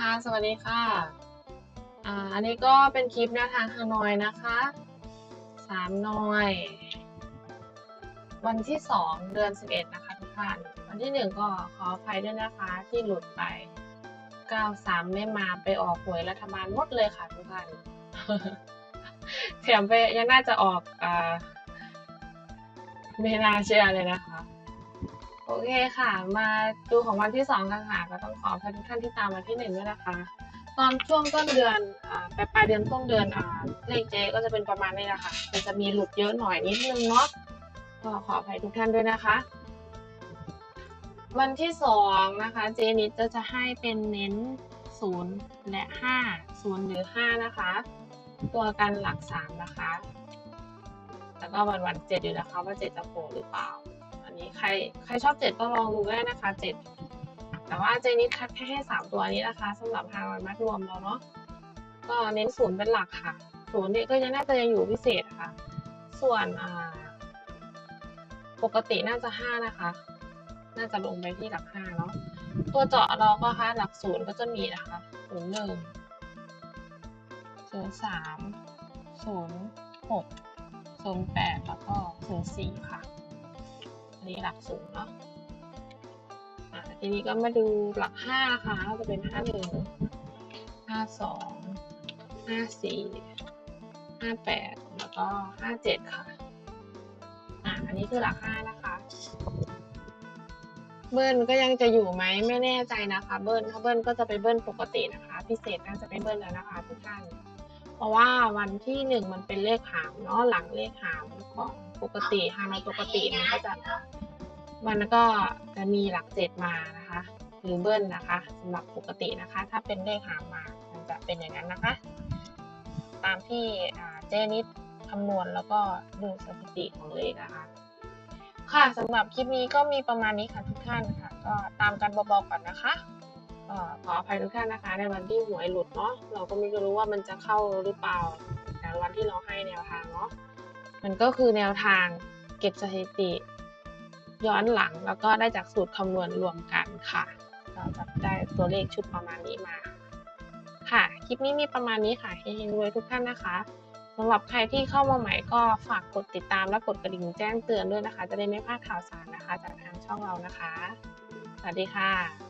คะสวัสดีค่ะ อ่า อันนี้ก็เป็นคลิปแนวทางฮานอยนะคะสามนอย วันที่สองเดือนสิบเอ็ดนะคะทุกท่าน วันที่หนึ่งก็ขออภัยด้วยนะคะที่หลุดไปเก้าสามไม่มาไปออกหวยรัฐบาลหมดเลยค่ะทุกท่านแถมไปยังน่าจะออกอ่าไม่น่าเชื่อเลยนะ โอเคค่ะ มาดูของวันที่สองกันค่ะก็ต้องขออภัยทุกท่านที่ตามวันที่หนึ่งด้วยนะคะ ตอนช่วงต้นเดือนอปลายปลายเดือนต้นเดือนอ่าเลขเจก็จะเป็นประมาณนี้แหละค่ะมันจะมีหลุดเยอะหน่อยนิดนึงเนาะก็ขออภัยทุกท่านด้วยนะคะ วันที่สองนะคะเจนิดจะจะให้เป็นเน้นศูนย์และห้าศูนย์หรือห้านะคะ ตัวกันหลักสามนะคะ แล้วก็วันวันเจ็ดอยู่นะคะว่าเจ็ดจะโผล่หรือเปล่า นี้ใครใครชอบเจ็ดก็ลองดูได้นะคะเจ็ดแต่ว่าเจนิดคัดแค่ให้สามตัวนี้นะคะสำหรับทางวันมัดรวมเราเนาะก็เน้นศูนย์เป็นหลักค่ะศูนย์เนี่ยก็ยังน่าจะยังอยู่พิเศษค่ะ ส่วนอ่าปกติน่าจะห้านะคะ น่าจะลงไปที่หลักห้าเนาะตัวเจาะเราก็ค่ะหลักศูนย์ก็จะมีนะคะศูนย์หนึ่งศูนย์สามศูนย์หกศูนย์แปดแล้วก็ศูนย์สี่ค่ะ อันนี้หลักศูนย์เนาะอะทีนี้ก็มาดูหลักห้านะคะก็จะเป็นห้าหนึ่งห้าสองห้าสี่ห้าแปดแล้วก็ห้าเจ็ดค่ะ อะอันนี้คือหลักห้านะคะเบิ้ลก็ยังจะอยู่ไหมไม่แน่ใจนะคะ เบิ้ลถ้าเบิ้ลก็จะไปเบิ้ลปกตินะคะ พิเศษน่าจะไม่เบิ้ลแล้วนะคะทุกท่านเพราะว่าวันที่หนึ่งมันเป็นเลขหามเนาะหลังเลขหามของ ปกติฮานอยปกติมันก็จะมันก็จะมีหลักเจ็ดมานะคะหรือเบิ้ลนะคะสำหรับปกตินะคะ ถ้าเป็นเลขหามมามันจะเป็นอย่างนั้นนะคะ ตามที่อ่าเจนิดคำนวณแล้วก็ดูสถิติของเลขนะคะ ค่ะสำหรับคลิปนี้ก็มีประมาณนี้ค่ะทุกท่านค่ะ ก็ตามกันเบาๆก่อนนะคะก็ขออภัยทุกท่านนะคะ ในวันที่หวยหลุดเนาะเราก็ไม่รู้ว่ามันจะเข้าหรือเปล่าแต่วันที่เราให้แนวทางเนาะ มันก็คือแนวทางเก็บสถิติ ย้อนหลังแล้วก็ได้จากสูตรคำนวณรวมกันค่ะ เราจะได้ตัวเลขชุดประมาณนี้มาค่ะ คลิปนี้มีประมาณนี้ค่ะเฮงๆรวยทุกท่านนะคะสำหรับใครที่เข้ามาใหม่ก็ฝากกดติดตามและกดกระดิ่งแจ้งเตือนด้วยนะคะ จะได้ไม่พลาดข่าวสารนะคะ จากทางช่องเรานะคะ สวัสดีค่ะ